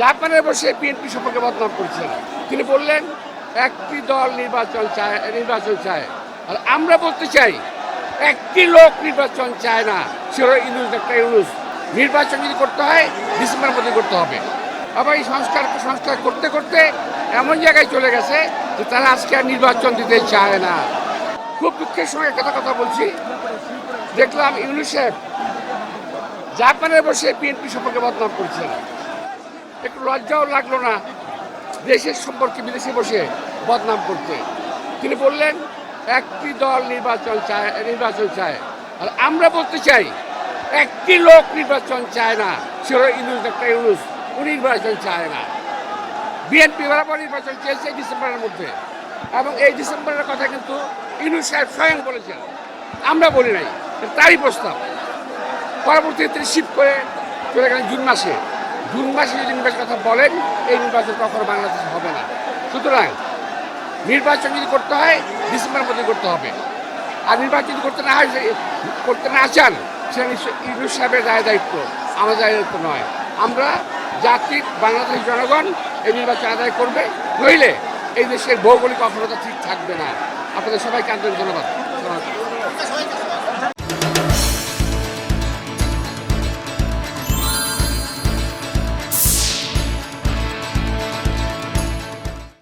জাপানে বসে বিএনপি সম্পর্কে বদনাম করছেন। তিনি বললেন, একটি দল নির্বাচন চায় নির্বাচন চায়। আর আমরা বলতে চাই, একটি লোক নির্বাচন চায় না, সে হলো ইউনুস একটা ইউনুস। নির্বাচন যদি করতে হয়, ডিসেম্বরের মধ্যে করতে হবে। আবার এই সংস্কার সংস্কার করতে করতে এমন জায়গায় চলে গেছে যে তারা আজকে আর নির্বাচন দিতে চায় না। খুব দুঃখের সঙ্গে একটা কথা বলছি। দেখলাম ইউনিসেফ জাপানে বসে বিএনপি সম্পর্কে বদনাম করছেন। একটু লজ্জাও লাগল না দেশের সম্পর্কে বিদেশে বসে বদনাম করতে। তিনি বললেন, একটি দল নির্বাচন চায় নির্বাচন চায়। আর আমরা বলতে চাই, একটি লোক নির্বাচন চায় না। সে হলো ইউনুস একটা ইউনুস, উনি নির্বাচন চায় না। বিএনপি বরাবর নির্বাচন চেয়েছে ডিসেম্বরের মধ্যে। এবং এই ডিসেম্বরের কথা কিন্তু ইউনুস সাহেব স্বয়ং বলেছেন। আমরা বলি নাই, তারই প্রস্তাব। পরবর্তীতে তিনি শিফট করে চলে গেলেন জুন মাসে। জুন মাসে যদি নির্বাচনের কথা বলেন, এই নির্বাচন কখনো বাংলাদেশে হবে না। সুতরাং নির্বাচন যদি করতে হয় ডিসেম্বরের মধ্যে করতে হবে। আর নির্বাচন যদি করতে না করতে না চান, সেটা নিশ্চয়ই ইউনুস সাহেবের দায় দায়িত্ব। আমাদের দায় দায়িত্ব নয়। আমরা জাতির বাংলাদেশ জনগণ এই নির্বাচন আদায় করবে। নইলে এই দেশের ভৌগোলিক অখণ্ডতা ঠিক থাকবে না। আপনাদের সবাইকে আন্তরিক ধন্যবাদ।